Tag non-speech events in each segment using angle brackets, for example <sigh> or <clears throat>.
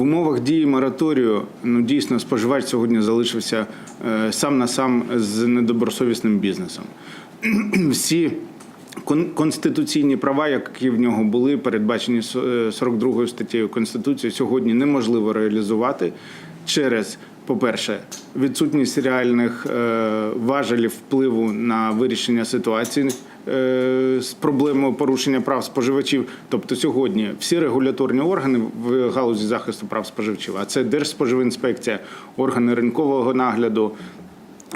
В умовах дії мораторію ну дійсно споживач сьогодні залишився е, сам на сам з недобросовісним бізнесом. <clears throat> Всі кон- конституційні права, які в нього були, передбачені с- е, 42 статтею Конституції, сьогодні неможливо реалізувати через, по-перше, відсутність реальних е, важелів впливу на вирішення ситуації е, з проблемою порушення прав споживачів. Тобто сьогодні всі регуляторні органи в галузі захисту прав споживачів, а це Держспоживінспекція, органи ринкового нагляду.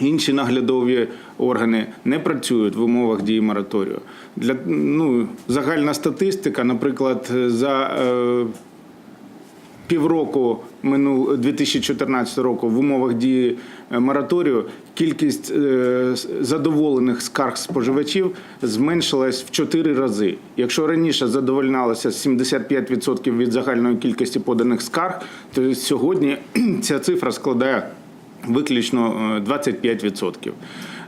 Інші наглядові органи не працюють в умовах дії мораторію. Для ну загальна статистика, наприклад, за е, півроку минул 2014 року в умовах дії е, мораторію кількість е, задоволених скарг споживачів зменшилась в 4 рази. Якщо раніше задовольнялося 75% від загальної кількості поданих скарг, то сьогодні <clears throat> ця цифра складає виключно е, 25%.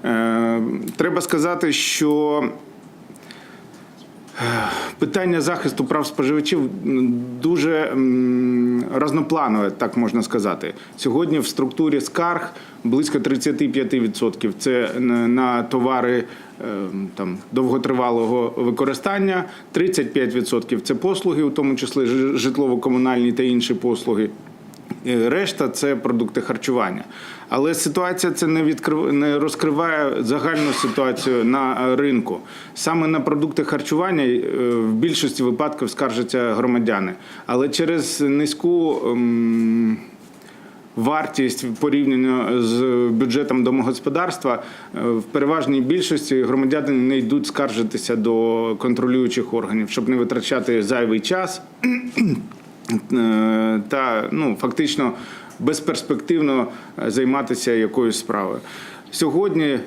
Е, Треба сказати, що Питання захисту прав споживачів дуже разнопланове, так можна сказати. Сьогодні в структурі скарг близько 35%. Це на- товари е, там, довготривалого використання, 35% це послуги, у тому числі житлово-комунальні та інші послуги. Решта це продукти харчування. Але ситуація це не відкрив... не розкриває загальну ситуацію на е, ринку. Саме на продукти харчування е, в більшості випадків скаржаться громадяни. Але через низьку ем, вартість порівняно з бюджетом домогосподарства е, в переважній більшості громадяни не йдуть скаржитися до контролюючих органів, щоб не витрачати зайвий час та ну фактично безперспективно е, займатися якоюсь справою. Сьогодні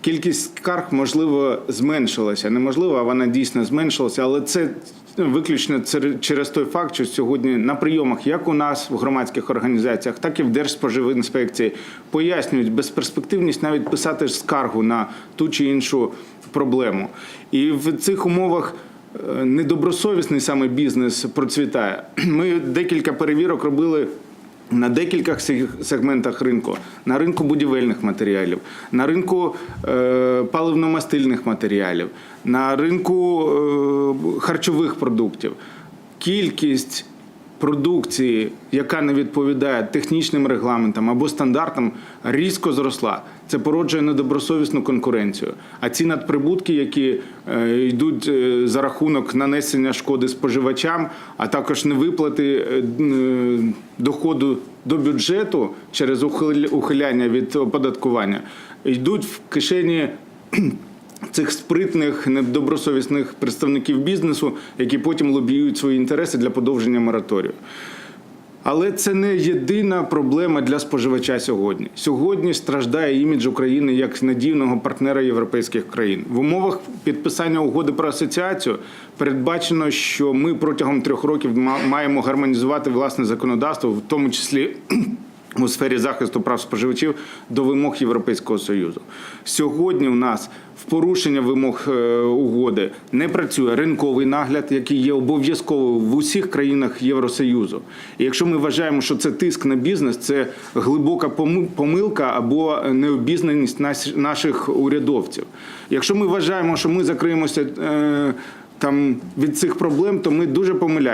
кількість скарг можливо зменшилася. Неможливо, а вона дійсно зменшилася, але це виключно через той факт, що сьогодні на прийомах, як у нас в громадських організаціях, так і в Держспоживінспекції, пояснюють безперспективність навіть писати скаргу на ту чи іншу проблему. І в цих умовах. Е, Недобросовісний саме бізнес процвітає. <clears throat> Ми декілька перевірок робили на декілька сегментах ринку: на ринку будівельних матеріалів, на ринку е, паливно-мастильних матеріалів, на ринку е, харчових продуктів. Кількість продукції, яка не відповідає технічним регламентам або стандартам, різко зросла. Це породжує недобросовісну конкуренцію. А ці надприбутки, які е, йдуть е, за рахунок нанесення шкоди споживачам, а також невиплати е, доходу до бюджету через ухил- ухиляння від оподаткування, йдуть в кишені цих спритних, недобросовісних представників бізнесу, які потім лобіюють свої інтереси для подовження мораторію. Але це не єдина проблема для споживача сьогодні. Сьогодні страждає імідж України як надійного партнера європейських країн. В умовах підписання угоди про асоціацію передбачено, що ми протягом трьох років маємо гармонізувати власне законодавство, в тому числі. У сфері захисту прав споживачів до вимог Європейського союзу сьогодні. У нас в порушення вимог е, угоди не працює ринковий нагляд, який є обов'язково в усіх країнах Євросоюзу. І якщо ми вважаємо, що це тиск на бізнес, це глибока помилка або необізнаність наших урядовців. Якщо ми вважаємо, що ми закриємося е, там від цих проблем, то ми дуже помиляємо.